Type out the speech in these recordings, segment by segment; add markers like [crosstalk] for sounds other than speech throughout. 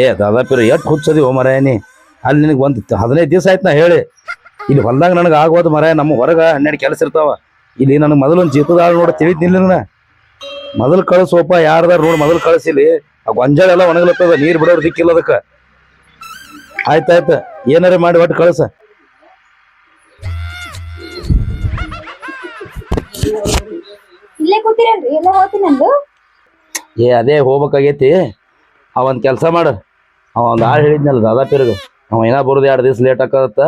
ಏ ದಾದಾಪಿರ ಎಷ್ಟು ಹುಚ್ಚದಿ ಓ ಮರಾಯನಿ ಅಲ್ಲಿ ನಿನಗೆ ಒಂದು ಹದಿನೈದು ದಿವಸ ಆಯ್ತು ನಾ ಹೇಳಿ. ಇಲ್ಲಿ ಹೊಲ್ದಾಗ ನನಗೆ ಆಗೋದು ಮರ ನಮ್ಮ ಹೊರಗೆ ಹನ್ನೆರಡು ಕೆಲಸ ಇರ್ತಾವ. ಇಲ್ಲಿ ನನಗೆ ಮೊದಲೊಂದು ಒಂದು ಜೀತದಾಳ ನೋಡಿ ತಿಳಿದಿಲ್ಲ ನಾ ಮೊದಲು ಕಳಿಸೋಪ ಯಾರ್ದಾರ ನೋಡಿ ಮೊದಲು ಕಳಿಸಿಲಿ ಆ ಗೊಂಜಾಳ ಎಲ್ಲ ಒಣಗ್ಲತ್ತದ ನೀರು ಬಿಡೋರು ದಿಕ್ಕಿಲ್ಲ ಅದಕ್ಕೆ. ಆಯ್ತಾಯ್ತು ಏನಾರ ಮಾಡಿ ಒಟ್ಟು ಕಳಿಸ. ಇಲ್ಲೇ ಕೂತಿರಲ್ರಿ ಎಲ್ಲ ಹೋಗ್ತೀನಿ ನಂದು ಏ ಅದೇ ಹೋಗ್ಬೇಕಾಗೈತಿ. ಅವ ಒಂದು ಕೆಲಸ ಮಾಡು. ಅವ ಒಂದು ಆಳು ಹೇಳಿದ್ನಲ್ಲ ದಾದಾಪಿರ್ಗ ಅವ ಏನ ಬರೋದು ಎರಡು ದಿವಸ ಲೇಟ್ ಹಾಕತ್ತ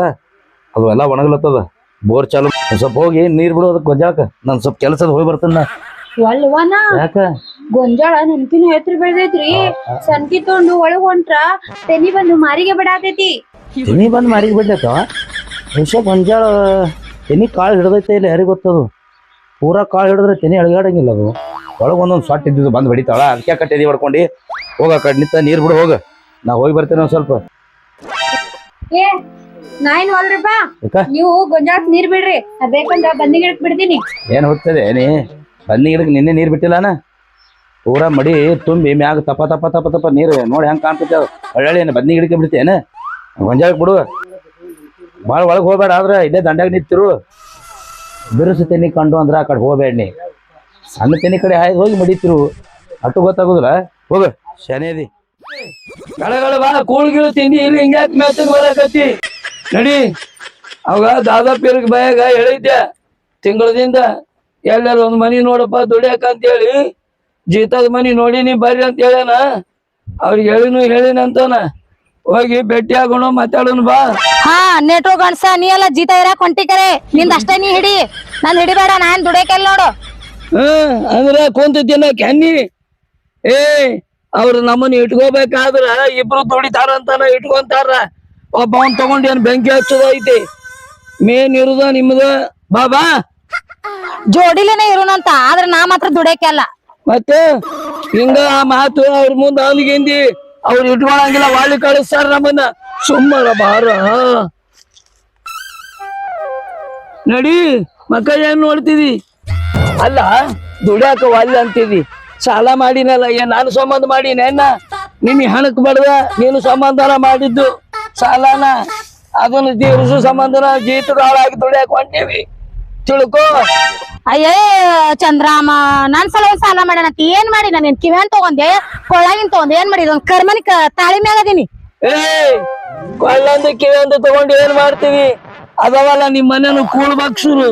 ಅದು ಎಲ್ಲ ಒಣಗ್ಲತ್ತದ. ಬೋರ್ ಚಾಲು ಸ್ವಲ್ಪ ಹೋಗಿ ನೀರು ಬಿಡು ಅದಕ್ಕೆ ಗೊಂಜಾಳಕ್ಕೆ. ನಾನು ಸ್ವಲ್ಪ ಕೆಲಸದ ಹೋಗಿ ಬರ್ತೀನಿ ಒಲ್ವನ ಯಾಕ? ಗೊಂಜಾಳ ನನ್ಕಿನ ಹೆತ್ರ ಬೆಳ್ದೈತ್ರಿ. ಸಂತಿ ತೊಂಡು ಒಳಗ್ ಹೊಂಟ್ರ ತೆನಿ ಬಂದು ಮಾರಿಗೆ ಬಿಡಾತೈತಿ. ತೆನಿ ಬಂದು ಮಾರಿಗೆ ವಿಷಯ ಗೊಂಜಾಳ ತೆನಿ ಕಾಳು ಹಿಡ್ದೈತೆ ಇಲ್ಲ ಯಾರಿಗೆ ಗೊತ್ತದು? ಪೂರಾ ಕಾಳು ಹಿಡಿದ್ರೆ ತೆನಿ ಅಳಗಾಡಂಗಿಲ್ಲ ಅದು. ಒಳಗೆ ಒಂದೊಂದು ಸೊಟ್ಟ ಇದ್ದಿದ್ದು ಬಂದು ಬಡಿತಾಳ. ಅದಕ್ಕೆ ಕಟ್ಟೆ ಎದಿ ಹೊಡ್ಕೊಂಡು. ಹೋಗ ಕಡ್ ನಿಂತ ನೀರು ಬಿಡು ಹೋಗ. ನಾ ಹೋಗಿ ಬರ್ತೇನೆ ಒಂದ್ ಸ್ವಲ್ಪ. ಏ ಹೊಲ್ರಿಪ್ಪ ಯಾಕ? ನೀವು ಗೊಂಜಾಕ್ ನೀರ್ ಬಿಡ್ರಿ. ನಾ ಬೇಕಂದ್ರ ಬಂದಿ ಗಿಡಕ್ ಬಿಡ್ತೀನಿ. ಏನು ಹೋಗ್ತದೆ ನೀ ಬನ್ನಿ ಗಿಡಕ್ಕೆ ನಿನ್ನೆ ನೀರು ಬಿಟ್ಟಿಲ್ಲನ ಪೂರ ಮಡಿ ತುಂಬಿ ಮ್ಯಾಗ ತಪ ತಪ ತಪ ತಪ ನೀರು ನೋಡಿ ಹೆಂಗೆ ಕಾಣ್ತೈತೆ ಅದು. ಒಳ್ಳೆ ಏನು ಬನ್ನಿ ಗಿಡಕ್ಕೆ ಬಿಡ್ತೇನೆ ಗೊಂಜಾಳಕ್ಕೆ ಬಿಡು. ಭಾಳ ಒಳಗೆ ಹೋಗ್ಬೇಡ ಆದ್ರೆ ಇದೇ ದಂಡ್ಯಾಗ ನಿಂತಿರು. ಬಿರುಸು ತೆನಿ ಕಂಡು ಅಂದ್ರೆ ಆ ಕಡೆ ಹೋಗ್ಬೇಡ ನೀ. ಸಣ್ಣ ತೆನಿ ಕಡೆ ಹಾಯ್ದು ಹೋಗಿ ಮಡಿತಿರು. ಅಟ್ಟು ಗೊತ್ತಾಗುದಿಲ್ಲ. ಹೋಗ. ಶನೇದಿ ಕಳೆಗಳ ಬಾ ಕೂಳ್ಗಿಳು ತಿಂಡಿ ಇಲ್ಲಿ ಹಿಂಗ್ಯಾಕ್ ಮೆತ್ತಗ್ ಬರಕತ್ತಿ? ನಡಿ. ಅವಾಗ ದಾದಾ ಪೀರ್ಗ್ ಬಾಯಾಗ ಹೇಳಿದ್ದೆ ತಿಂಗಳದಿಂದ ಎಲ್ಲಾರು ಒಂದ್ ಮನಿ ನೋಡಪ್ಪ ದುಡಿಯಾಕ ಅಂತ ಹೇಳಿ ಜೀತದ ಮನಿ ನೋಡಿನಿ ಬರ್ರಿ ಅಂತ ಹೇಳ್ಯಾನ. ಅವ್ರಿಗೆ ಹೇಳಿನು ಹೇಳಿನ ಅಂತಾನ. ಹೋಗಿ ಭೇಟಿ ಆಗೋಣ ಮಾತಾಡೋಣ ಬಾ. ಹಾ ನೆಟೋ ಗಣಸ ನೀ ಎಲ್ಲ ಜೀತ ಇರಾಕ್ ಹೊಂಟಿಕರೆ. ನಿಂದ ಅಷ್ಟೇ ನೀ ಹಿಡಿ. ನಾನ್ ಹಿಡಿಬೇಡ ನಾನ್ ದುಡಿಯಕೆಲ್ ನೋಡು. ಹ್ಮ್ ಅಂದ್ರೆ ಕುಂತ ತಿನ್ನಕ್ ಹೆಣ್ಣಿ ಏ ಅವ್ರು ನಮ್ಮನ್ನ ಇಟ್ಕೋಬೇಕಾದ್ರ ಇಬ್ರು ದುಡಿತಾರ ಅಂತಾನ ಇಟ್ಕೊಂತಾರ. ಒಬ್ಬ ಅವ್ನ್ ತಗೊಂಡ್ ಏನ್ ಬೆಂಕಿ ಹಚ್ಚದೈತಿ ಐತಿ? ಮೇನ್ ಇರುದ ನಿಮ್ದ? ಬಾಬಾ! ಜೋಡಿಲೇನೆ ಇರೋಣಂತ ಆದ್ರೆ ನಾ ಮಾತ್ರ ದುಡಿಯಕೆಲ್ಲ ಮತ್ತೆ? ಹಿಂಗ ಆ ಮಾತು ಅವ್ರ ಮುಂದ ಅಲ್ಲಿಗಿಂದಿ ಅವ್ರು ಇಟ್ಕೊಳಂಗಿಲ್ಲ ವಾಳಿ ಕಳಿಸ್ತಾರ ನಮ್ಮನ್ನ. ಸುಮ್ಮರ ಬಾರ. ನಡಿ ಮಕ್ಕಳ ಏನ್ ನೋಡ್ತಿದಿ? ಅಲ್ಲ ದುಡ್ಯಾಕ ವಾಲಿ ಅಂತಿದಿ. ಸಾಲ ಮಾಡಿನಲ್ಲ ಏ ನಾನು ಸಂಬಂಧ ಮಾಡಿನ ನಿನ್ನ ಹಣಕ್ ಬಡದ ನೀನು ಸಂಬಂಧನ ಮಾಡಿದ್ದು ಸಾಲನ. ಅದನ್ನ ತೀರಿಸು ಸಂಬಂಧನ ಜೀತದ ಹಾಳಾಗಿ ದುಡ್ಯಾಕ ಹೊಂಟೀವಿ ತಿಳ್ಕೋ. ಅಯ್ಯೇ ಚಂದ್ರಾಮ ನಾನ್ ಸಲ ಒಂದ್ ಸಾಲ ಮಾಡ ಏನ್ ಮಾಡಿ ನಾನು? ಕಿವ್ಯಾನ್ ತಗೊಂಡೆ? ಕೊಳ್ಳಾಗಿನ್ ತಗೊಂಡೆ? ಏನ್ ಮಾಡಿ ಒಂದ್ ಕರ್ಮನಿ ತಾಳಿ ಮೇಲೆ ಅದೀನಿ. ಕೊಳ್ಳಂದು ಕೊಳ್ಳೊಂದು ಕಿವಿಯೊಂದು ತಗೊಂಡು ಏನ್ ಮಾಡ್ತೀವಿ? ಅದವಲ್ಲ ನಿಮ್ ಮನೇನು ಕೂಳ್ ಬಗ್ಸುರು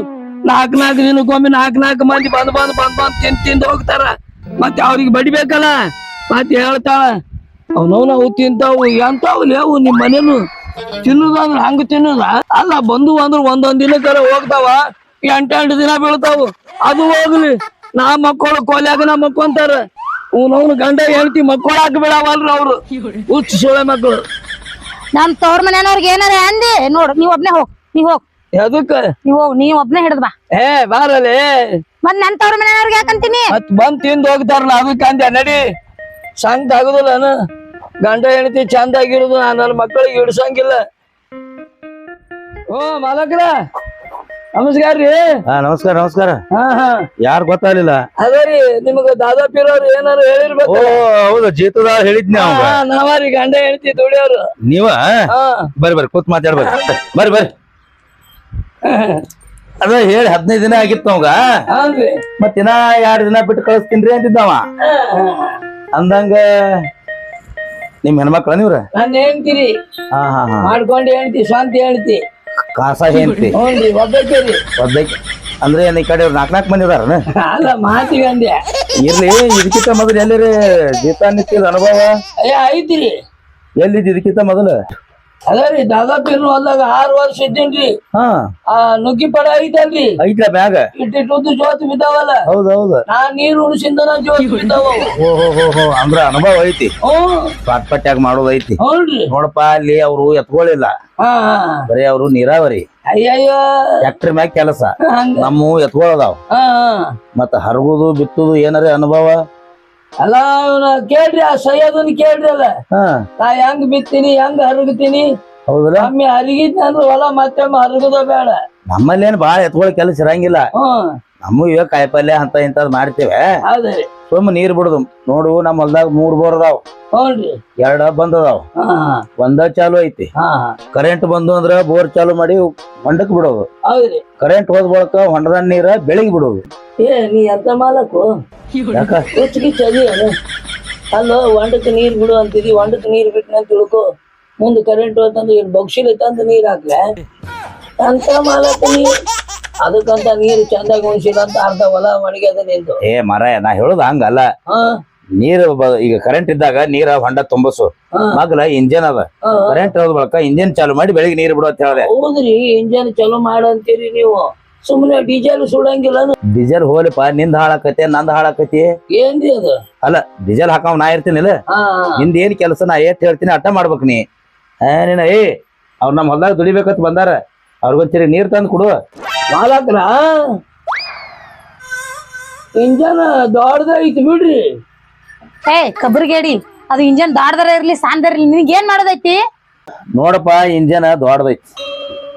ನಾಲ್ಕ್ ನಾಲ್ಕು ದಿನಕ್ಕೊಮ್ಮೆ ನಾಲ್ಕ್ ನಾಲ್ಕು ಮಂದಿ ಬಂದ್ ಬಂದ್ ಬಂದ್ ಬಂದ್ ತಿಂದ್ ತಿಂದ್ ಹೋಗ್ತಾರ. ಮತ್ತೆ ಅವ್ರಿಗೆ ಬಡಿಬೇಕಲ್ಲ? ಮತ್ತೆ ಹೇಳ್ತಾಳ ಅವನವ್ನ ಅವು ತಿಂತಾವು ಎಂತಾವು ಲೇವು ನಿಮ್ ಮನೇನು ತಿನ್ನುದಂದ್ರ ಹಂಗ ತಿನ್ನುದ? ಅಲ್ಲ ಬಂದು ಅಂದ್ರ ಒಂದೊಂದ್ ದಿನಕ್ಕಾರ ಹೋಗ್ತಾವ ಎಂಟೆಂಟು ದಿನ ಬೀಳ್ತಾವು. ಅದು ಹೋಗ್ಲಿ ನಾ ಮಕ್ಕಳು ಕೊಲ್ಯಾಗ ನಾ ಮಕ್ಕೊಂತಾರ. ಅವನವ್ನು ಗಂಡ ಹೇಳ್ತಿ ಹಾಕಿ ಬಿಡವಲ್ರ ಅವ್ರು. ಹುಚ್ಚ ಸೋಳೆ ಮಕ್ಕಳು ನಮ್ ತವ್ರ ಮನೆಯವ್ರಿಗೆ ಏನಾರ ಅಂದಿ? ನೋಡು ನೀವ್ ಒಬ್ನೇ ಹೋಗ್ ನೀವ್ ಹೋಗ್. ಎದಕ್ಕ? ನೀವ್ ಹೋಗ್ ನೀವ್ ಒಬ್ನೇ ಹಿಡಿದ್ ಬಾ. ಏ ಬಾರಲೆ. ಮತ್ ನನ್ ತವ್ರ ಮನೆಯವ್ರಿಗೆ ಯಾಕಂತೀನಿ? ಮತ್ ಬಂದ್ ತಿಂದ್ ಹೋಗ್ತಾರಲ್ಲ ನಾವು ಅಂದೆ ನಡಿ. ಸಂಗ್ ಆಗುದಿಲ್ಲ ಗಂಡ ಹೆಂಡತಿ ಚಂದ ಆಗಿರುದು ನನ್ನ ಮಕ್ಕಳಿಗೆ ಇಡ್ಸಂಗಿಲ್ಲ. ಓ ಮಾಲಕ್ರ. ನಮಸ್ಕಾರ ರೀ. ಹಾ ನಮಸ್ಕಾರ ನಮಸ್ಕಾರ. ಹಾ ಹಾ. ಯಾರು ಗೊತ್ತಾಗಲಿಲ್ಲ? ಅದೇ ರೀ ನಿಮಗ ದಾದಾ ಪೀರವ್ರು ಏನಾರು ಓ ಹೇಳಿರ್ಬೇಕು ಹೌದು ಜೀತದ ಹೇಳಿದ್ನಿ ಅವಂಗ. ಹಾ, ನಾವಾರಿ ಗಂಡ ಹೆಂಡತಿ ದುಡಿಯೋರು. ನೀವ? ಹಾ. ಬರ್ರಿ ಬರ್ರಿ ಕೂತ್ ಮಾತಾಡ್ಬೇಕು. ಬರ್ರಿ ಬರ್ರಿ. [laughs] ಅದ ಹೇಳಿ ಹದಿನೈದು ದಿನ ಆಗಿತ್ತು ನಮ್ಗ. ಹೌದ್ರಿ. ಮತ್ ದಿನ ಎರಡ್ ದಿನ ಬಿಟ್ಟು ಕಳಿಸ್ತೀನ್ರಿ ಅಂತಿದ್ದವ ಅಂದಂಗ ನಿಮ್ ಹೆಣ್ಮಕ್ಳ ನೀವ್ರ? ನನ್ನ ಹೆಂಡ್ತಿರಿ. ಹಾ ಹಾ ಹಾ. ಮಾಡ್ಕೊಂಡು ಹೇಳ್ತಿ ಸ್ವಂತ ಹೇಳ್ತಿ. ಕಾಸ ಹೇಳ್ತಿ. ಹ್ಞೂನ್ರಿ ಒಬ್ಬಾಕಿ ಒಬ್ಬಕ್ಕೆ. ಅಂದ್ರೆ ಏನ್ ಈ ಕಡೆ ಅವ್ರು ನಾಲ್ಕ್ ನಾಲ್ಕು ಮಂದಿ ಇದಾರ ಅಲ್ಲ ಮಾತಿಗೆ ಅಂದೆ. ಇರ್ಲಿ ಇದಕ್ಕಿಂತ ಮೊದಲು ಎಲ್ಲಿರಿ ಜೀತ ನಿತ್ಯದ ಅನುಭವ? ಅಯ್ಯ ಐತ್ರಿ. ಎಲ್ಲಿದ್ ಇದಕ್ಕಿಂತ ಮೊದಲು? ಅದ ರೀ ದಾದಾ ಪೀರ್ ಹೋದಾಗ ಆರು ವರ್ಷ ಇದ್ದೇನ್ರಿ. ಹಾ. ಆ ನುಗ್ಗಿ ಪಡ ಐತಲ್ರಿ ಐತ್ಲ ಮ್ಯಾಗ? ಇಟ್ಟಿಟ್ಟು ಜ್ಯೋತಿ ಬಿದ್ದಾವಲ್ಲ. ಹೌದ್ ಹೌದು. ನಾ ನೀರು ಉಣಿಸಿಂದ ಜ್ಯೋತಿ ಬಿದ್ದಾವ. ಅವು. ಓ ಹೋ ಹೋ ಹೋ ಅಂದ್ರ ಅನುಭವ ಐತಿ. ಹ್ಞೂ. ಪಾಟ್ ಪಟ್ಯಾಗ ಮಾಡೋದ್ ಐತಿ. ಹೌದ್ರಿ. ನೋಡಪ್ಪ ಅಲ್ಲಿ ಅವ್ರು ಎತ್ಕೊಳ್ಳಿಲ್ಲ ಹಾ ಹಾ. ಬರೀ ಅವ್ರು ನೀರಾವರಿ. ಅಯ್ಯಯ್ಯೋ. ಟ್ಯಾಕ್ಟರ್ ಮ್ಯಾಗ ಕೆಲಸ. ಹಂಗ. ನಮ್ಮ ಎತ್ಕೊಳ್ಳೋದಾವ್ ಹಾ ಹಾ. ಮತ್ತ ಹರಗುದು ಬಿತ್ತುದು ಏನಾರ ಅನುಭವ? ಅಲ್ಲ ಅವ್ನ ಕೇಳ್ರಿ ಆ ಸೈಯದನ್ ಕೇಳ್ರಿ ಅಲ್ಲ. ಹಾ. ನಾ ಹೆಂಗ್ ಬಿತ್ತೀನಿ ಹೆಂಗ್ ಹರಗ್ತೀನಿ ಹೌದಲ್ಲ ಒಮ್ಮೆ ಹರಗಿದ್ನ ಅಂದ್ರೆ ಹೊಲ ಮತ್ತೆ ಹರಗದ ಬೇಡ. ನಮ್ಮಲ್ಲಿ ಏನ್ ಬಾಳ ಎತ್ಕೊಳ್ಳೋ ಕೆಲಸ ಇರಂಗಿಲ್ಲ. ಹ್ಮ್. ನಮ್ಮ ಇವಾಗ ಕಾಯಿಪಲ್ಯ ಅಂತ ಇಂತದ್ ಮಾಡ್ತೇವೆ. ಹೌದ್ರಿ. ಸುಮ್ಮ ನೀರ್ ಬಿಡುದು. ನೋಡು ನಮ್ಮ ಹೊಲ್ದಾಗ ಮೂರ್ ಬೋರ್ ಅದಾವ. ಎರಡ ಬಂದದಾವ ಒಂದ ಚಾಲು ಐತಿ. ಹಾ ಕರೆಂಟ್ ಬಂದು ಅಂದ್ರ ಬೋರ್ ಚಾಲು ಮಾಡಿ ಹೊಂಡಕ್ ಬಿಡೋದು. ಹೌದ್ರಿ. ಕರೆಂಟ್ ಹೋದ ಬಳಕ ಹೊಂಡದ ನೀರ ಬೆಳಿಗ್ ಬಿಡೋದು. ಏ ನೀ ಎಂತ ಮಾಲಕು ಅಲ್ಲೋ ಹೊಂಡಕ್ಕೆ ನೀರ್ ಬಿಡು ಅಂತಿದಿ ಹೊಂಡಕ್ ನೀರ್ ಬಿಟ್ನ ತಿಳ್ಕೊ. ಮುಂದ್ ಕರೆಂಟ್ ಹೋತಂದ್ರೆ ಬಗ್ಸಿಲಿ ತಂದು ನೀರ್ ಹಾಕ್ಲೆ? ಅಂತ ಮಾಲಕ ನೀ? ಅದಕ್ಕಂತ ನೀರು ಚಂದಾಗಿ ಉಣಿಸಿಲ್ಲ ಅಂತ ಅರ್ಧ ಹೊಲ ಮಡಿಗೆದ ನಿಂತು. ಏ ಮರ ನಾ ಹೇಳುದು ಹಂಗಲ್ಲ. ನೀರು ನೀರ್ ಈಗ ಕರೆಂಟ್ ಇದ್ದಾಗ ನೀರ ಹೊಂಡ ತುಂಬಸು. ಮಗಲ ಇಂಜನ್ ಅದ. ಕರೆಂಟ್ ಇರೋದ್ ಬಳಕ ಇಂಜನ್ ಚಾಲು ಮಾಡಿ ಬೆಳಿಗ್ಗೆ ನೀರು ಬಿಡು ಅಂತ ಹೇಳಿದೆ. ಹೌದ್ರಿ ಇಂಜನ್ ಚಲೋ ಮಾಡಂತೀರಿ ನೀವು. ಸುಮ್ಮನೆ ಡೀಸೆಲ್ ಸುಡಂಗಿಲ್ಲ ಡೀಸೆಲ್ ಹೋಲಿಪ್ಪ ನಿಂದ ಹಾಳಾಕತಿ ನಂದ್ ಹಾಳಾಕತಿ? ಏನ್ರಿ ಅದು? ಅಲ್ಲ ಡೀಸೆಲ್ ಹಾಕವ್ ನಾ ಇರ್ತೀನಿಲ್ಲ ಅಲ್ಲ ನಿಂದ ಏನ್ ಕೆಲಸ ನಾ ಏತ್ ಹೇಳ್ತೀನಿ ಅಟ್ಟ ಮಾಡ್ಬೇಕ ನೀ. ಏ ನೀನ ಏ ಅವ್ರ ನಮ್ಮ ಹೊಲದಾಗ ದುಡಿಬೇಕಂತ ಬಂದಾರ. ಅವ್ರಿಗೊಂಚರಿ ನೀರ್ ತಂದ್ ಕೊಡು. ಮಾಲಕ್ರ ಇಂಜನ್ ದೊಡ್ಡದೈತಿ ಬಿಡ್ರಿ. ಏ ಕಬ್ರಿಗೇಡಿ ಅದು ಇಂಜನ್ ದಾಡ್ದರ ಇರ್ಲಿ ಸಾಂದರ ಇರ್ಲಿ ನಿನಗೆ ಏನ್ ಮಾಡೋದೈತಿ? ನೋಡಪ್ಪ ಇಂಜನ್ ದೊಡ್ಡದೈತಿ.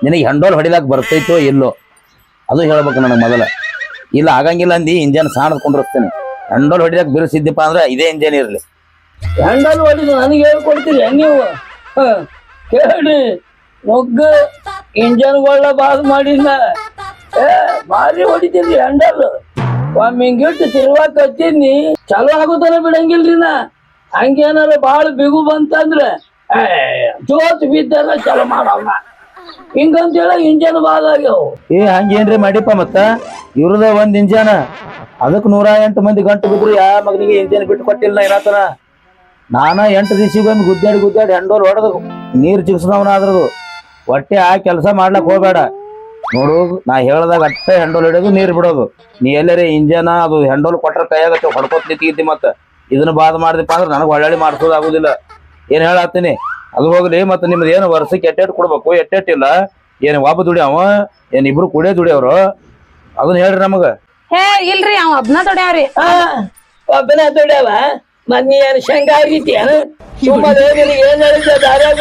ನಿನಗೆ ಹೆಂಡೋಲ್ ಹೊಡಿಲಾಕ್ ಬರ್ತೈತೋ ಇಲ್ಲೋ? ಅದು ಹೇಳ್ಬೇಕು ನನಗೆ ಮೊದಲ. ಇಲ್ಲ ಆಗಂಗಿಲ್ಲ ಅಂದಿ ಇಂಜನ್ ಸಾಣದ್ ಕೊಂಡಿರ್ತೇನೆ. ಹೆಂಡೋಲ್ ಹೊಡಿಲಾಕ್ ಬಿರುಸಿದ್ದಪ್ಪ ಅಂದ್ರೆ ಇದೇ ಇಂಜನ್ ಇರ್ಲಿ. ಹೆಂಡೋಲ್ ಹೊಡಿದು ನನಗೆ ಹೇಳ್ಕೊಡ್ತೀರಿ ನೀವು? ಹ, ಕೇಳ್ರಿ. ಮೊಗ್ಗ ಇಂಜನ್ಗಳ ಬಾದ್ ಮಾಡಿನ ಏ ಭಾರಿ ಹೊಡಿತೀರಿ ಹ್ಯಾಂಡಲ್ ಒಮ್ಮೆ ಹಿಂಗಿಟ್ಟು ತಿರುವಾಕ ಹತ್ತೀನಿ ಚಲೋ ಆಗುತ್ತಾನ ಬಿಡಂಗಿಲ್ರಿ ನಾ. ಹಂಗೇನಾರ ಬಾಳ ಬಿಗು ಬಂತಂದ್ರೆ ಜೋತ್ ಬಿದ್ದಾರ ಚಲೋ ಮಾಡವ್ನ. ಹಿಂಗಂತೇಳಿ ಇಂಜನ್ ಬಾದ್ ಆಗ್ಯಾವ. ಏ, ಹಂಗೇನ್ರಿ ಮಾಡಿಪ್ಪ ಮತ್ತ? ಇವ್ರದ ಒಂದ್ ಇಂಜನ. ಅದಕ್ಕೆ ನೂರ ಎಂಟು ಮಂದಿ ಗಂಟು ಬಿದ್ರು, ಯಾ ಮಗನಿಗೆ ಇಂಜನ್ ಬಿಟ್ಟು ಕೊಟ್ಟಿಲ್ಲ ಏನಾತನ ನಾನ ಎಂಟು ದಿವಸಿಗೊಮ್ಮೆ ಗುದ್ದಾಡಿ ಗುದ್ದಾಡಿ ಹೆಂಡೋಲ್ ಹೊಡೆದು ನೀರ್ ಚಿಕ್ಸದವನ ಅದ್ರದು ಹೊಟ್ಟೆ ಆ ಕೆಲಸ ಮಾಡ್ಲಕ್ ಹೋಗ್ಬೇಡ. ನೋಡು ನಾ ಹೇಳ್ದಾಗ ಅಷ್ಟೇ ಹೆಂಡೋಲ್ ಹಿಡಿಯೋದು ನೀರ್ ಬಿಡೋದು. ನೀ ಎಲ್ಲರೇ ಇಂಜನ ಅದು ಹೆಂಡೋಲ್ ಕೊಟ್ರ ಕೈಯಾಗತ್ತೆ ಹೊಡ್ಕೊತ್ ನಿಂತಿದ್ದಿ ಮತ್ತ. ಇದನ್ನ ಬಾದ್ ಮಾಡ್ದಪ್ಪ ಅಂದ್ರೆ ನನಗೆ ಒಳ್ಳೆ ಆಗುದಿಲ್ಲ ಏನ್ ಹೇಳತ್ತೀನಿ? ಅದು ಹೋಗ್ಲಿ ಮತ್ತೆ ನಿಮ್ದು ಏನು ವರ್ಷಕ್ಕೆ ಎಟ್ಟೆಟ್ ಕೊಡ್ಬೇಕು? ಎಟ್ಟೆಟ್ಟಿಲ್ಲ ಏನ್ ಒಬ್ಬ ದುಡಿಯವ ಏನ್ ಇಬ್ರು ಕುಡಿಯೋ ದುಡಿಯವ್ರು ಅದನ್ನ ಹೇಳ್ರಿ ನಮಗ. ಹೇ ಇಲ್ರಿ ಅವ ಒಬ್ನ ತೊಡ್ಯಾವ್ರಿ ಆ ಒಬ್ಬನ ದುಡ್ಯವ ಮತ್ ನೀ ಏನ್ ಶಂಕ ಆಗಿತ್ಯ ಸುಮ್ಮನೆ ನಿನಗೆ ಏನ್ ಹೇಳಿದ್ದೆ ದಾರ್ಯಾಗ?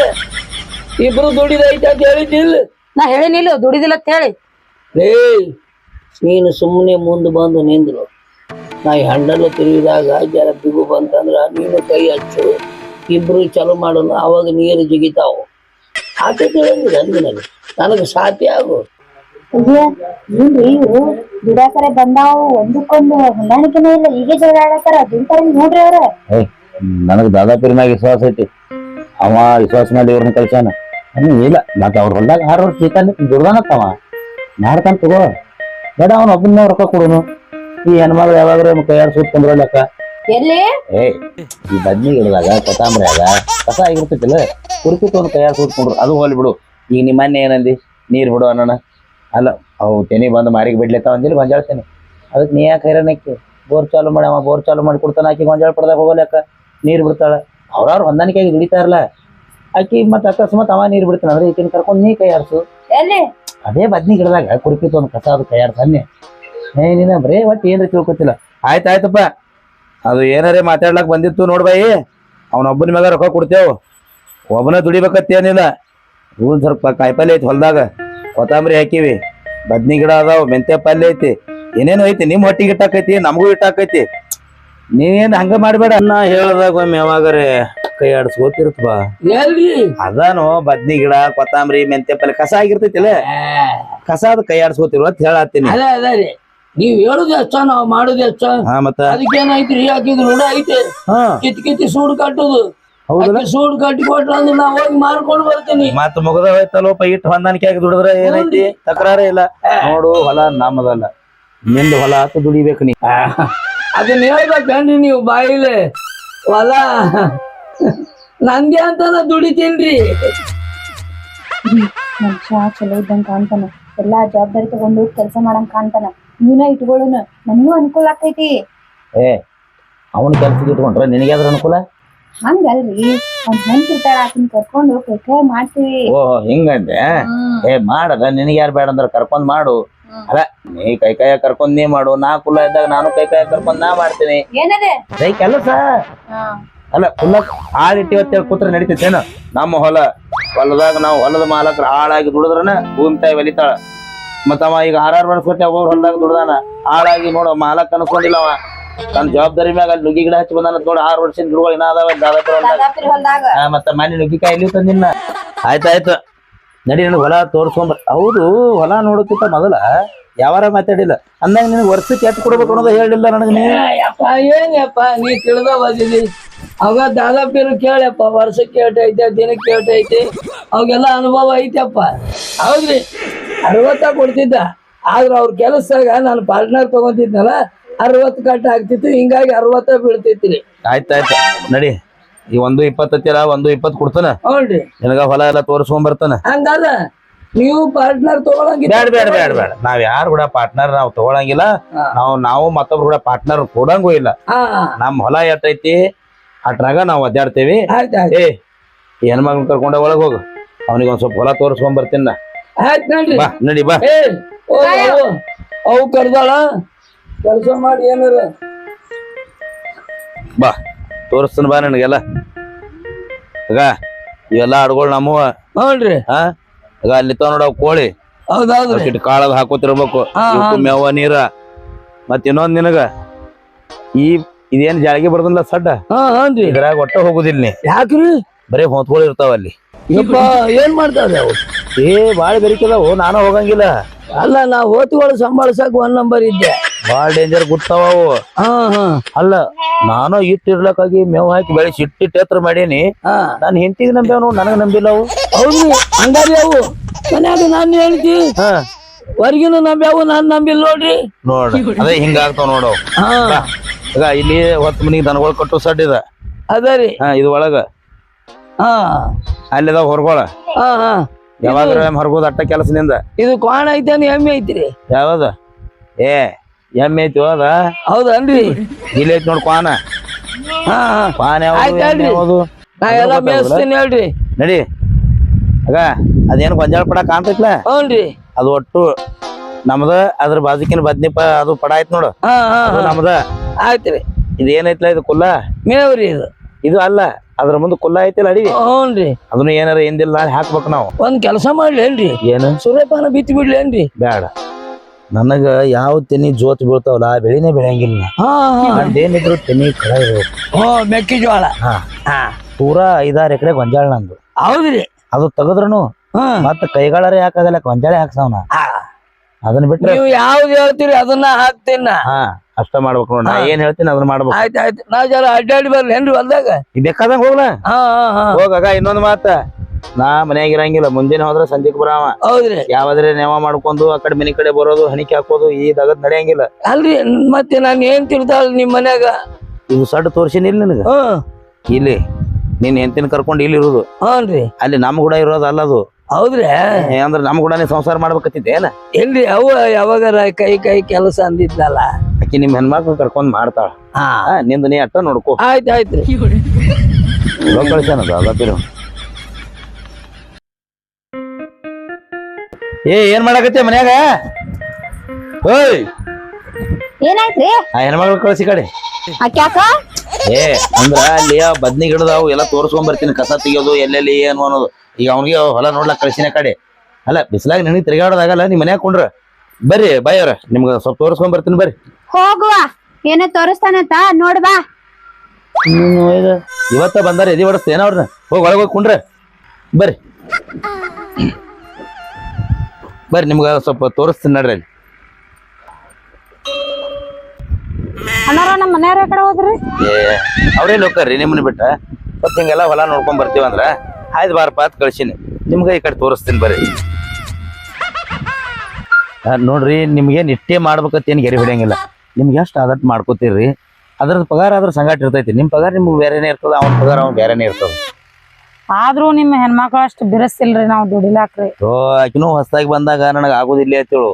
ಇಬ್ರು ದುಡಿದೈತೆ ಅಂತ ಹೇಳಿದ್ದಿಲ್ಲ. ನಾ ಹೇಳಿನಿಲ್ಲ ದುಡಿದಿಲ್ಲ ಅಂತ ಹೇಳಿ. ಏಯ್ ನೀನು ಸುಮ್ಮನೆ ಮುಂದೆ ಬಂದು ನಿಂದ್ರು. ನಾ ಈ ಹಣ್ಣೆಲ್ಲ ತಿರುಗಿದಾಗ ಜರ ಬಿಗು ಬಂತಂದ್ರ ನೀನು ಕೈ ಹಚ್ಚು ಇಬ್ರು ಚಲೋ ಮಾಡೋಣ ಅವಾಗ ನೀರು ಜಿಗಿತಾವು. ಆತ ತಿಳಿಂಗಿಲ್ಲ ನಿನಗೆ ನನಗೆ ಸಾಧ್ಯ ಆಗು. ಇವು ದುಡಾಕರೆ ಬಂದಾವು ಒಂದಕ್ಕೊಂದು ಹೊಂದಾಣಿಕೆನೇ ಇಲ್ಲ. ಈಗ ಜಗಳ ದುಡ್ತಾರ ನೋಡ್ರಿ ಅವ್ರ. ನನಗೆ ದಾದಾಪುರಿ ಮ್ಯಾಗ ವಿಶ್ವಾಸ ಐತಿ. ಅವ ವಿಶ್ವಾಸ ಮಾಡಿ ಇವ್ರನ್ನ ಕಳ್ಸ್ಯಾನ. ಅನ್ನು ಇಲ್ಲ. ಮತ್ತೆ ಅವ್ರ ಹೊಲ್ದಾಗ ಆರು ವರ್ಷ ಚಿಕನ್ ದುಡ್ದಾನತ್ತವ ಮಾಡ್ತಾನ ತಗೋ. ಬೇಡ ಅವ್ನ ಒಬ್ಬನ ರೊಕ್ಕ ಕೊಡೋನು. ಈ ಹೆಣ್ಮಗಳು ಯಾವಾಗ್ರ ಕೈಯಾರ ಸುತ್ತಂದ್ರ ಲೆಕ್ಕ ಎಲ್ಲಿ? ಏ ಈ ಬದ್ನಿ ಗಿಡದಾಗ ಕೊತ್ತಂಬರಿಯಾಗ ಕಸ ಆಗಿರ್ತೈತಿಲ್ಲ ಕುರ್ಕಿ ತೊಗೊಂಡು ಕೈಯಾರ ಸುತ್ಕೊಂಡ್ರು ಅದು ಹೋಲಿ ಬಿಡು. ಈಗ ನಿಮ್ಮ ಮನೆ ಏನಂದಿ? ನೀರ್ ಬಿಡು ಅನ್ನೋಣ ಅಲ್ಲ ಅವು ತೆನಿ ಬಂದು ಮಾರಿಗೆ ಬಿಡ್ಲಿತ್ತಾವ ಅಂದಿಲ್ಲ ಗೊಂಜಾಳ್ತೇನೆ ಅದಕ್ಕೆ ನೀ ಯಾಕೆ ಹೈರಾಣಕ್ಕೆ ಬೋರ್ ಚಾಲು ಮಾಡಿ ಅವ ಬೋರ್ ಚಾಲು ಮಾಡಿ ಕೊಡ್ತಾನ ಆಕಿ ಗೊಂಜಾಳ ಪಡ್ದಾಗ ಹೋಗಲಕ್ಕ ನೀರು ಬಿಡ್ತಾಳ. ಅವ್ರವ್ರ ಹೊಂದಾಣಿಕೆಯಾಗಿ ದುಡಿತಾರಲ್ಲ ಆಕಿ ಮತ್ತೆ ಅಕಸ್ಮಾತ್ ಅವ ನೀರ್ ಬಿಡ್ತಾನ ಅಂದ್ರೆ ಈಕಿನ ಕರ್ಕೊಂಡು ನೀ ಕೈ ಆಡ್ಸು ಎಲ್ಲಿ? ಅದೇ ಬದ್ನಿ ಗಿಡದಾಗ ಕುರ್ಪಿ ಒಂದ್ ಕಸ ಅದು ಕೈ ಆಡ್ಸನ್ನೆ ಏ ನೀನ ಬರೇ ಒಟ್ಟು ಏನ್ರ ತಿಳ್ಕೊತಿಲ್ಲ. ಆಯ್ತು ಆಯ್ತಪ್ಪ. ಅದು ಏನಾರೇ ಮಾತಾಡ್ಲಕ್ ಬಂದಿತ್ತು ನೋಡ್ಬಾಯಿ ಅವನೊಬ್ಬನ ಮೇಲೆ ರೊಕ್ಕ ಕೊಡ್ತೇವು. ಒಬ್ಬನ ದುಡಿಬೇಕತ್ತೇನಿಲ್ಲ ಹೂನ್ ಸ್ವಲ್ಪ ಕಾಯಿಪಲ್ಲೆ ಐತಿ ಹೊಲ್ದಾಗ. ಕೊತ್ತಂಬರಿ ಹಾಕಿವಿ. ಬದ್ನಿ ಗಿಡ ಅದಾವ ಮೆಂತ್ಯ ಪಲ್ಯ ಐತಿ. ಏನೇನು ಐತಿ ನಿಮ್ ಹೊಟ್ಟಿಗೆ ಇಟ್ಟಾಕೈತಿ ನಮಗೂ ಇಟ್ಟಾಕೈತಿ. ನೀವೇನ್ ಹಂಗ ಮಾಡ್ಬೇಡ. ಅನ್ನ ಹೇಳ್ದಾಗ ಒಮ್ಮೆ ಯಾವಾಗರೆ ಕೈ ಆಡಿಸ್ಕೋತಿರ್ತವ ಎಲ್ಲಿ? ಅದಾನು ಬದ್ನಿ ಗಿಡ ಕೊತ್ತಂಬರಿ ಮೆಂತೆ ಪಲ್ಲೆ ಕಸ ಆಗಿರ್ತೈತಿಲ್ಲ? ಕಸ ಅದ ಕೈ ಆಡಿಸ್ಕೋತಿರು ಅಂತ ಹೇಳತ್ತೀನಿ. ಅದೇ ಅದೇ ರೀ. ನೀವ್ ಹೇಳುದು ಎಷ್ಟ ನಾವ್ ಮಾಡುದು ಎಷ್ಟ ಹಾ ಮತ್ತ? ಅದಕ್ಕೇನೈತ್ರಿ ಹಾಕಿದ್ರು ರೂಢ ಐತೆ? ಹಾ. ಕಿತ್ ಕಿತ್ತಿ ಸೂಡ್ ಕಟ್ಟುದು. ಹೌದಲ್ಲ? ಅಕ್ಕಿ ಸೂಡು ಕಟ್ಟಿ ಕೊಟ್ರ ಅಂದ್ರೆ ನಾ ಹೋಗಿ ಮಾರ್ಕೊಂಡು ಬರ್ತೀನಿ. ಮತ್ತ ಮುಗದ ಹೋಯ್ತಲ್ಲೋಪ ಇಟ್ಟು ಹೊಂದಾಣಿಕೆ ಆಗಿ ದುಡಿದ್ರೆ ಏನೈತಿ? ತಕರಾರ ಇಲ್ಲ. ನೋಡು ಹೊಲ ನಮ್ಮದಲ್ಲ ನಿಂದ ಹೊಲ ಆತು ದುಡಿಬೇಕು ನೀ. ಅದನ್ನ ಹೇಳ್ಬೇಕನ್ರಿ ನೀವು ಬಾಯಿಲೆ. ಹೊಲ. ನಂದೇ ಅಂತ ನಾ ದುಡಿತೀನ್ರಿ ಮನುಷ್ಯ ಚಲೋ ಇದ್ದಂಗ್ ಕಾಣ್ತಾನ. ಎಲ್ಲಾ ಜವಾಬ್ದಾರಿ ತಗೊಂಡು ಕೆಲಸ ಮಾಡಂಗ್ ಕಾಣ್ತಾನ. ನೀನ ಇಟ್ಕೊಳ್ಳೋನು ನನಗೂ ಅನುಕೂಲ ಆಕೈತಿ. ಏ ಅವನ ಇಟ್ಕೊಂಡ್ರ ನಿನಗೆ ಅದ್ರ ಅನುಕೂಲ? ಹಂಗಲ್ರಿ ಅವ್ನ್ ಹೆಂಗ್ ಇರ್ತಾಳ ಆಕಿನ್ ಕರ್ಕೊಂಡು ಕೈ ಕೈ ಮಾಡ್ತೀವಿ. ಓ ಹಿಂಗಂದೆ ಏ ಮಾಡದ ನಿನಗೆ ಯಾರು ಬೇಡ ಅಂದ್ರೆ ಕರ್ಕೊಂಡ್ ಮಾಡು. ಅಲ್ಲ ನೀ ಕೈ ಕೈಯ ಕರ್ಕೊಂಡ್ ನೀ ಮಾಡು. ನಾ ಕುಲ್ಲ ಇದ್ದಾಗ ನಾನು ಕೈ ಕೈಯ ಕರ್ಕೊಂಡ್ ನಾ ಮಾಡ್ತೀನಿ. ಏನದೆ? ಕೆಲಸ? ಅಲ್ಲ ಕುಲ್ಲ ಆಳ್ ಇಟ್ಟಿವತ್ತೇಳಿ ಕೂತ್ರೆ ನಡೀತೈತೇನು? ನಮ್ಮ ಹೊಲ ಹೊಲದಾಗ ನಾವು ಹೊಲದ ಮಾಲಕ್ರ ಆಳಾಗಿ ದುಡಿದ್ರನ ಭೂಮಿ ತಾಯಿ ಒಲಿತಾಳ ಮತ್ತ ಅವ ಈಗ ಆರಾರು ವರ್ಷ ಕೊಟ್ಟೆ ಒಬ್ಬ ಹೊಲದಾಗ ದುಡ್ದಾನ. ಹಾಳಾಗಿ ನೋಡು ಮಾಲಕ್ ಅನ್ಕೊಂಡಿಲ್ಲ ಅವ. ತನ್ನ ಜವಾಬ್ದಾರಿ ಮ್ಯಾಗ ಅಲ್ಲಿ ನುಗ್ಗಿ ಗಿಡ ಹಚ್ಚಿ ಬಂದಾನ ನೋಡು ಆರು ವರ್ಷದ ಗಿಡಗಳು ಇನ್ನ ಅದಾವ ದಾದಾಪುರ ಹೊಲ್ದಾಗ. ಮತ್ತ ಮನೆ ನುಗ್ಗಿಕಾಯಿ ಇಲ್ಲಿ ತಂದಿನ್ನ ಆಯ್ತಾಯ್ತು ನಡಿ ನನಗೆ ಹೊಲ ತೋರಿಸ್ಕೊಂಬ ಹೌದು ಹೊಲ ನೋಡೋಕ್ಕಿಂತ ಮೊದಲ ಯಾವಾರ ಮಾತಾಡಿಲ್ಲ. ಅಂದಾಗ ನಿನಗೆ ವರ್ಷಕ್ಕೆ ಎಷ್ಟು ಕೊಡ್ಬೇಕು ಅನ್ನೋದು ಹೇಳಿಲ್ಲ ನನಗೆ ನೀ ಯಪ್ಪ ಏನಪ್ಪ ನೀ ತಿಳಿದ ಬಂದಿದಿ ಅವಾಗ ದಾದಾಪಿರು ಕೇಳಪ್ಪ ವರ್ಷಕ್ಕೆ ಏಟ್ ಐತೆ ದಿನಕ್ಕೆ ಏಟ್ ಐತಿ ಅವಾಗೆಲ್ಲ ಅನುಭವ ಐತೆಪ್ಪ ಹೌದ್ರಿ? ಅರವತ್ತ ಕೊಡ್ತಿದ್ದ. ಆದ್ರ ಅವ್ರ ಕೆಲಸದಾಗ ನಾನು ಪಾರ್ಟ್ನರ್ ತಗೊಂತಿದ್ನಲ್ಲ ಅರವತ್ತು ಕಟ್ ಆಗ್ತಿತ್ತು ಹಿಂಗಾಗಿ ಅರವತ್ತ ಬೀಳ್ತಿತ್ರಿ. ಆಯ್ತಾಯ್ತ ನಡಿ. ಈ ಒಂದು ಇಪ್ಪತ್ತತ್ತಿರ ಒಂದು ಇಪ್ಪತ್ತು ಕೊಡ್ತಾನ. ಹೌದ್ರಿ. ನಿನಗ ಹೊಲ ಎಲ್ಲ ತೋರಿಸ್ಕೊಂಡ್ ಬರ್ತಾನ. ಹಂಗಲ್ಲ ನೀವು ಪಾರ್ಟ್ನರ್ ತಗೊಳಂಗಿಲ್ಲ. ಬೇಡ ಬೇಡ ಬೇಡ ಬೇಡ ನಾವ್ ಯಾರು ಕೂಡ ಪಾರ್ಟ್ನರ್ ನಾವು ತಗೊಳಂಗಿಲ್ಲ. ನಾವು ನಾವು ಮತ್ತೊಬ್ರು ಕೂಡ ಪಾರ್ಟ್ನರ್ ಕೊಡಂಗೂ ಇಲ್ಲ. ನಮ್ ಹೊಲ ಎಟ್ಟೈತಿ ಅಟ್ರಾಗ ನಾವು ಒದ್ದಾಡ್ತೇವಿ ಆಯ್ತು ಆಯ್ತು. ಏ ಕರ್ಕೊಂಡ ಒಳಗ್ ಹೋಗು. ಅವನಿಗೆ ಒಂದ್ ಸ್ವಲ್ಪ ಹೊಲ ತೋರಿಸ್ಕೊಂಡ್ ಬರ್ತೀನಿ ನಾ. ಆಯ್ತು ನೋಡ್ರಿ. ಬಾ ನಡಿ ಬಾ. ಏ ಹೋಗ್ ಅವು ಅವು ಕರ್ದಾಳ? ಕೆಲಸ ಮಾಡಿ ಏನಾರ? ಬಾ ತೋರಿಸ್ತೀನಿ ಬಾ ನನಗೆಲ್ಲ. ಆಗ ಇವೆಲ್ಲ ಆಡ್ಗಳು ನಮ್ಮವ ನೋಡ್ರಿ ಹಾ ಆಗ ಅಲ್ಲಿ ತಾವ ನೋಡ ಕೋಳಿ. ಹೌದೌದ್ರಿ. ಅವಕ್ಕಿಟ್ಟು ಕಾಳದ ಹಾಕೋತಿರ್ಬೇಕು. ಹಾ, ಹಾ. ಇವಕ್ಕೂ ಮೇವ ನೀರ. ಮತ್ ಇನ್ನೊಂದ್ ನಿನಗ ಈ ಇದೇನ್ ಜಾಳಿಗೆ ಬರ್ದಲ್ಲ ಸಡ್ಡ? ಹಾ ಹಾನ್ರಿ. ಇದ್ರಾಗ ಒಟ್ಟ ಹೋಗುದಿಲ್ಲ ನೀ. ಯಾಕ್ರಿ? ಬರೀ ಹೊತ್ಕೊಳ ಇರ್ತಾವ ಅಲ್ಲಿ. ಯಪ್ಪ ಏನ್ ಮಾಡ್ತಾವ್ರಿ ಅವು ಏ ಬಾಳ ಬೆರಿಕಿದಾವು ನಾನು ಹೋಗಂಗಿಲ್ಲ. ಅಲ್ಲ ನಾ ಹೋತಿಗಳು ಸಂಭಾಳ್ಸಕ್ ಒಂದ್ ನಂಬರ್ ಇದ್ದೆ. ಬಾಳ ಡೇಂಜರ್ ಗೊತ್ತಾವ ಅವು ಹಾ ಹಾ. ಅಲ್ಲ ನಾನು ಇಟ್ಟಿರ್ಲಕ್ಕಾಗಿ ಮೇವ್ ಹಾಕಿ ಬೆಳೆಸಿ ಇಟ್ಟಿಟ್ಟು ಎತ್ತರ ಮಾಡೇನಿ. ಹಾ. ನಾನು ಹೆಂಡತಿಗೆ ನಂಬ್ಯಾವ ನೋಡ್ ನನಗ ನಂಬಿಲ್ಲ ಅವು. ಹೌದ್ರಿ ಹಂಗಾರಿ ಅವು. ಮನ್ಯಾಗ ನಾನ್ ಹೇಳ್ತಿ. ಹಾ. ಹೊರಗಿನ ನಂಬ್ಯಾವು ನಾನ್ ನಂಬಿಲ್ಲ ನೋಡ್ರಿ. ನೋಡ್ರಿ ಅದೇ ಹಿಂಗಾಗ್ತಾವ ನೋಡವ್ ಹಾ. ಈಗ ಇಲ್ಲಿ ಹೊತ್ತು ಮನಿಗೆ ದನಗಳು ಕಟ್ಟು ಸಡ್ ಇದ. ಅದರಿ ಹಾ ಇದು ಒಳಗ. ಹಾ. ಅಲ್ಲಿದಾವ ಹೊರಗೋಳ. ಹಾ ಹಾ. ಯಾವಾಗ್ರ ಹೊರಗೋದ ಅಟ್ಟ ಕೆಲಸದಿಂದ? ಇದು ಕ್ವಾಣ ಐತೆ ಎಮ್ಮೆ ಐತ್ರಿ ಯಾವ್ದ? ಏ ಎಮ್ಮೆ ಐತಿ ಹೋದ ಹೌದನ್ರಿ. ಇಲ್ಲಿ ಐತಿ ನೋಡ್ ಕ್ವಾನ ಹಾ ಕ್ವಾನ ಆಯ್ತ್ ಹೇಳ್ರಿ. ಎಮ್ಮೆ ಯಾವ್ದು? ನಾ ಎಲ್ಲ ಮೇಯಿಸ್ತೀನಿ ಹೇಳ್ರಿ. ನಡಿ. ಆಗ ಅದೇನ್ ಗೊಂಜಾಳ ಪಡ ಕಾಣ್ತೈತ್ಲ? ಹ್ಞೂನ್ರಿ ಅದು ಒಟ್ಟು ನಮ್ದ ಅದ್ರ ಬಾಜುಕಿನ ಬದ್ನಿಪ ಅದು ಪಡ ಐತ್ ನೋಡು. ಹಾ ಹಾ ಅದು ಹಾ ನಮ್ದ. ಆಯ್ತ್ರಿ. ಇದು ಏನೈತ್ಲ ಇದು ಕುಲ್ಲ? ಮೇವ್ರಿ ಇದು. ಇದು ಅಲ್ಲ ಅದ್ರ ಮುಂದೆ ಕುಲ್ಲ ಐತಿಲ್ಲ ಅಡಿ ಹ್ಞೂನ್ರಿ ಅದನ್ನ ಏನಾರ ಹಿಂದಿಲ್ಲ ನಾಳೆ ಹಾಕ್ಬೇಕು ನಾವು. ಒಂದ್ ಕೆಲಸ ಮಾಡ್ಲೇನ್ರಿ. ಏನು? ಸೂರ್ಯಪಾನ ಬಿತ್ತಿ ಬಿಡ್ಲೇನ್ರಿ. ಬೇಡ ನನಗ ಯಾವ ತೆನಿ ಜೋತ್ ಬೀಳ್ತಾವಲ್ಲ ಆ ಬೆಳಿನೇ ಬೆಳೆಯಂಗಿಲ್ಲ. ಹಾ ಹಾ. ಏನಿದ್ರು ತೆನಿ ಕಡ ಇರ್ಬೇಕು. ಹ್ಞೂ ಮೆಕ್ಕೆಜೋಳ ಹಾ. ಹಾ. ಪೂರಾ ಐದಾರು ಎಕರೆ ಗೊಂಜಾಳ ನಂದು. ಹೌದ್ರಿ. ಅದು ತೆಗದ್ರುನು ಮತ್ತೆ ಮತ್ತ ಕೈಗಾಳರೇ ಹಾಕಾಗಲ್ಲ ಗೊಂಜಾಳೆ ಹಾಕ್ಸವನ? ಆ, ಅದನ್ನ ಬಿಟ್ರೆ ನೀವು ಯಾವ್ದು ಹೇಳ್ತೀರಿ ಅದನ್ನ ಹಾಕ್ತೀನಿ. ಹಾ ಅಷ್ಟ ಮಾಡ್ಬೇಕು ನೋಡ. ಏನ್ ಹೇಳ್ತೀನಿ ಅದನ್ನ ಮಾಡ್ಬೇಕು. ಆಯ್ತು ಆಯ್ತು. ನಾವ್ ಜರ ಅಡ್ಡಾಡಿ ಬರ್ಲೇನ್ರಿ ಹೊಲ್ದಾಗ? ಈ ಬೇಕಾದಂಗ ಹೋಗ್ಲ? ಹಾ ಹಾ ಹಾ. ಹೋಗಾಗ ಇನ್ನೊಂದ್ ಮಾತ. ನಾ ಮನ್ಯಾಗ ಇರಂಗಿಲ್ಲ. ಮುಂದಿನ ಹೋದ್ರ ಸಂಜೆಗ್ ಬರಾವ. ಹೌದ್ರಿ. ಯಾವಾದ್ರೆ ನೇಮ ಮಾಡ್ಕೊಂಡು ಆ ಕಡೆ ಮನಿ ಕಡೆ ಬರೋದು ಹಣಿಕೆ ಹಾಕೋದು ಈ ದಗದ್ ನಡೆಯಂಗಿಲ್ಲ. ಅಲ್ರಿ ಮತ್ತೆ ನಾನ್ ಏನ್ ತಿಳ್ತಾಳ ನಿಮ್ ಮನ್ಯಾಗ? ಇದು ಸಡ್ ತೋರ್ಸಿನ ಇಲ್ಲ ನಿನಗ? ಹ್ಮ್ ಇಲ್ಲಿ. ನಿನ್ ಹೆಂಡತಿನ ಕರ್ಕೊಂಡು ಇಲ್ಲಿ ಇರುದು. ರೀ ಅಲ್ಲಿ ನಮ್ ಕೂಡ ಇರೋದು ಅಲ್ಲದು. ಹೌದ್ರಿ? ಅಂದ್ರ ನಮ್ ಕೂಡ ಸಂಸಾರ ಮಾಡ್ಬೇಕತ್ತಿದ್ದೆ ಏನ? ಎಲ್ರಿ ಅವ ಯಾವಾಗಾರ ಕೈ ಕೈ ಕೆಲಸ ಅಂದಿದ್ನಲ್ಲ? ಆಕಿ ನಿಮ್ ಹೆಣ್ಮಕ್ಳು ಕರ್ಕೊಂಡ್ ಮಾಡ್ತಾಳ. ಹಾ. ನಿಂದ ನೀ ಅಟ್ಟ ನೋಡ್ಕೋ. ಆಯ್ತು ಆಯ್ತು ಕಳ್ಸ್ಯಾನದ ಅದಾಪಿರು ಏ ಏನ್ ಮಾಡಾಕತ್ತೆ ಮನ್ಯಾಗ? ಓಯ್! ಏನಾಯ್ತ್ರಿ? ಆ ಹೆಣ್ಮಕ್ಳು ಕಳ್ಸಿ ಕಡೆ. ಏ ಅಂದ್ರ ಅಲ್ಲಿ ಆ ಬದ್ನಿ ಗಿಡದಾವು ಎಲ್ಲ ತೋರ್ಸ್ಕೊಂಡ್ ಬರ್ತೀನಿ ಕಸ ತೆಗಿಯೋದು ಎಲ್ಲೆಲ್ಲಿ ಏನು ಅನ್ನೋದು. ಈಗ ಅವ್ನಿಗೆ ಹೊಲ ನೋಡ್ಲಕ್ ಕಳ್ಸಿನ ಕಡೆ. ಅಲ್ಲ ಬಿಸಿಲಾಗ ನಿನಗೆ ತಿರುಗಾಡೋದಾಗಲ್ಲ ನಿಮ್ ಮನ್ಯಾಗ ಕುಂಡ್ರ. ಬರ್ರಿ ಬಾಯ್ ಅವ್ರ ನಿಮ್ಗೆ ಸ್ವಲ್ಪ ತೋರ್ಸ್ಕೊಂಡ್ ಬರ್ತೀನಿ ಬರ್ರಿ. ಹೋಗುವ ಏನೋ ತೋರಿಸ್ತಾನಂತ ನೋಡ್ ಬಾ. ಹ್ಮ್, ಈಗ ಇವತ್ತ ಬಂದಾರ ಎದಿ ಹೊಡಸ್ತೇನ ಅವ್ರನ್ನ ಹೋಗಿ ಒಳಗೆ ಹೋಗಿ ಕುಂಡ್ರ. ಬರ್ರಿ. ಬರ್ರಿ ನಿಮ್ಗೆ ಸ್ವಲ್ಪ ತೋರಿಸ್ತೀನಿ ನಡ್ರಿ ಅಲ್ಲಿ. ಅಣ್ಣಾರ ನಮ್ಮ ಮನೆಯವ್ರ ಕಡೆ ಹೋದ್ರಿ? ಏ ಅವ್ರೇನ್ ಹೋಗ್ತಾರ್ರಿ ನಿಮ್ಮನ್ನ ಬಿಟ್ಟ. ಸ್ವಲ್ಪ ಹಿಂಗೆಲ್ಲ ಹೊಲ ನೋಡ್ಕೊಂಡ್ ಬರ್ತೀವಂದ್ರ ಆಯ್ತು ಬಾರಪ್ಪ ಅಂತ ಕಳ್ಸಿನಿ. ನಿಮ್ಗೆ ಈ ಕಡೆ ತೋರಿಸ್ತೀನಿ ಬರ್ರಿ. ಆ, ನೋಡ್ರಿ ನಿಮ್ಗೆ ನಿಟ್ಟೆ ಮಾಡ್ಬೇಕಂತ ಏನು ಗೆರೆ ಹೊಡಿಯಂಗಿಲ್ಲ. ನಿಮ್ಗೆ ಎಷ್ಟು ಅದಟ್ ಮಾಡ್ಕೋತೀರಿ? ಅದ್ರದ್ದು ಪಗಾರ ಆದ್ರ ಸಂಗಾಟ ಇರ್ತೈತಿ. ನಿಮ್ಮ ಪಗಾರ ನಿಮ್ಗೆ ಬೇರೆನೇ ಇರ್ತದ ಅವ್ನ ಪಗಾರ ಅವ್ನ್ ಬೇರೆನೇ ಇರ್ತದ. ಆದ್ರೂ ನಿಮ್ಮ ಹೆಣ್ಮಕ್ಳು ಅಷ್ಟು ಬಿರಸ್ತಿಲ್ರಿ ನಾವು ದುಡಿಲಾಕ್ರಿ. ಓ ಆಕಿನೂ ಹೊಸದಾಗಿ ಬಂದಾಗ ನನಗೆ ಆಗೋದಿಲ್ಲ ಅಂತೇಳು.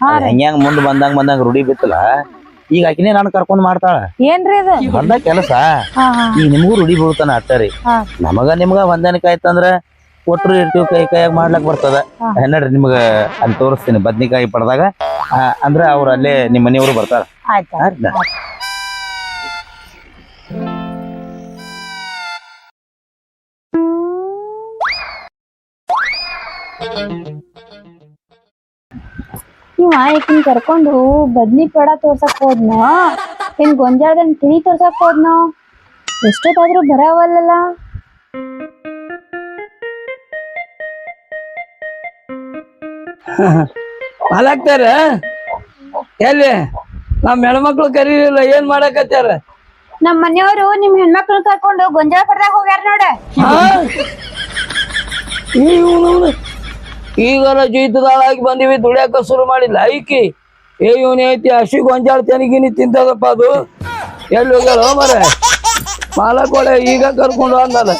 ಹಾ ಹೆಂಗ್ಯಾಂಗ ಮುಂದೆ ಬಂದಂಗ ಬಂದಂಗ ರೂಢಿ ಬಿತ್ತಲ್ಲ. ಈಗ ಆಕಿನೇ ನಾನು ಕರ್ಕೊಂಡ್ ಮಾಡ್ತಾಳ. ಏನ್ರಿ ಬಂದ ಕೆಲಸ. ಈಗ ನಿಮಗೂ ರೂಢಿ ಬೀಳ್ತಾನ ಅಟ್ಟರಿ. ನಮಗ ನಿಮ್ಗ ಹೊಂದಾಣಿಕೆ ಆಯ್ತಂದ್ರ ಕೊಟ್ರು ಇರ್ತೀವಿ ಕೈ ಕೈಯಾಗ ಮಾಡ್ಲಕ್ ಬರ್ತದ. ನೋಡ್ರಿ ನಿಮ್ಗ ಅಲ್ಲಿ ತೋರಿಸ್ತೀನಿ ಬದ್ನಿಕಾಯಿ ಪಡ್ದಾಗ. ಅಂದ್ರ ಅವ್ರ ಅಲ್ಲೇ ನಿಮ್ಮ ಮನೆಯವರು ಬರ್ತಾರ. ಈಕಿನ್ ಕರ್ಕೊಂಡು ಬದ್ನಿ ಪೇಡ ತೋರ್ಸಕ್ ಹೋದ್ನ? ಏನ್ ಗೊಂಜಾಳದನ್ ತಿಳಿ ತೋರ್ಸಕ್ ಹೋದ್ನೋ? ಎಷ್ಟೊತ್ತಾದ್ರೂ ಬರವಲ್ಲಲ್ಲ ಮಾಲಾಕ್ತಾರ ಎಲ್ಲಿ? ನಮ್ ಹೆಣ್ಮಕ್ಳು ಕರೀಲಿಲ್ಲ ಏನ್ ಮಾಡಾಕತ್ತಾರ? ನಮ್ ಮನೆಯವರು ನಿಮ್ ಹೆಣ್ಮಕ್ಳು ಕರ್ಕೊಂಡು ಗೊಂಜಾಳ ಪಡ್ದಾಗ ಹೋಗ್ಯಾರ ನೋಡ. ಈಗರ ಜೀತದಾಳಾಗಿ ಬಂದಿವಿ, ದುಡಿಯಾಕ ಶುರು ಮಾಡಿಲ್ಲ. ಐಕಿ, ಏ ಇವನ್ ಐತಿ ಹಸಿ ಗೊಂಜಾಳ ತೆನಿಗಿನಿ ತಿಂತದಪ್ಪ ಅದು. ಎಲ್ಲಿ ಹೋಗ್ಯಾಳ ಮರ ಮಾಲಕೋಡೆ ಈಗ ಕರ್ಕೊಂಡು ಅಂದಲ್ಲ